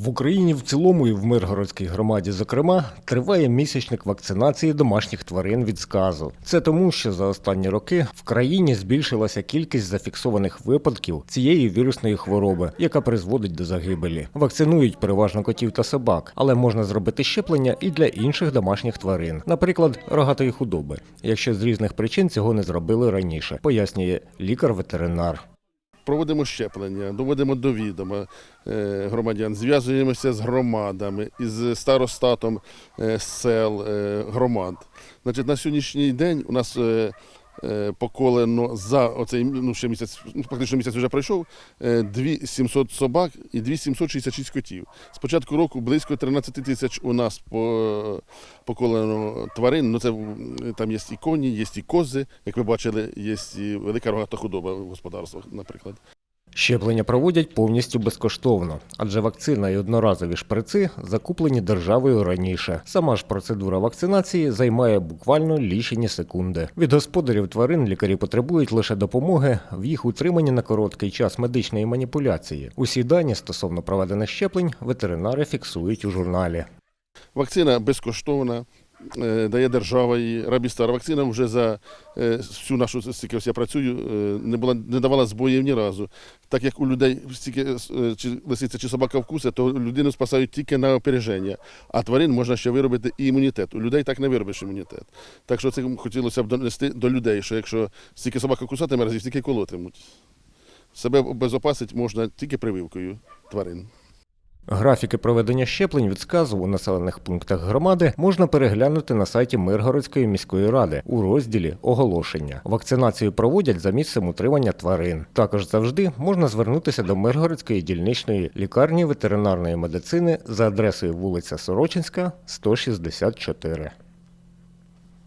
В Україні в цілому і в Миргородській громаді, зокрема, триває місячник вакцинації домашніх тварин від сказу. Це тому, що за останні роки в країні збільшилася кількість зафіксованих випадків цієї вірусної хвороби, яка призводить до загибелі. Вакцинують переважно котів та собак, але можна зробити щеплення і для інших домашніх тварин, наприклад, рогатої худоби, якщо з різних причин цього не зробили раніше, пояснює лікар-ветеринар. Проводимо щеплення, доводимо до відома е, громадян, зв'язуємося з громадами, із старостатом е, сел, е, громад. Значить, на сьогоднішній день у нас поколено за оцей ну, ще місяць, ну, практично місяць вже пройшов, е, 2700 собак і 2766 котів. З початку року близько 13 тисяч у нас по, поколено тварин. Ну, це, там є і коні, є і кози, як ви бачили, є і велика рогата худоба в господарствах, наприклад. Щеплення проводять повністю безкоштовно, адже вакцина і одноразові шприци закуплені державою раніше. Сама ж процедура вакцинації займає буквально лічені секунди. Від господарів тварин лікарі потребують лише допомоги в їх утриманні на короткий час медичної маніпуляції. Усі дані стосовно проведених щеплень ветеринари фіксують у журналі. Вакцина безкоштовна, дає держава її. Рабістар вакцина вже за е, всю нашу стільки я працюю, е, не була не давала збоїв ні разу. Так як у людей стільки е, чи лисиця чи собака вкуса, то людину спасають тільки на опереження. А тварин можна ще виробити і імунітет. У людей так не виробиш імунітет. Так що це хотілося б донести до людей, що якщо стільки собака кусатиме разів, стільки колотимуть. Себе обезопасити можна тільки прививкою тварин. Графіки проведення щеплень від сказу у населених пунктах громади можна переглянути на сайті Миргородської міської ради у розділі Оголошення. Вакцинацію проводять за місцем утримання тварин. Також завжди можна звернутися до Миргородської дільничної лікарні ветеринарної медицини за адресою вулиця Сорочинська, 164.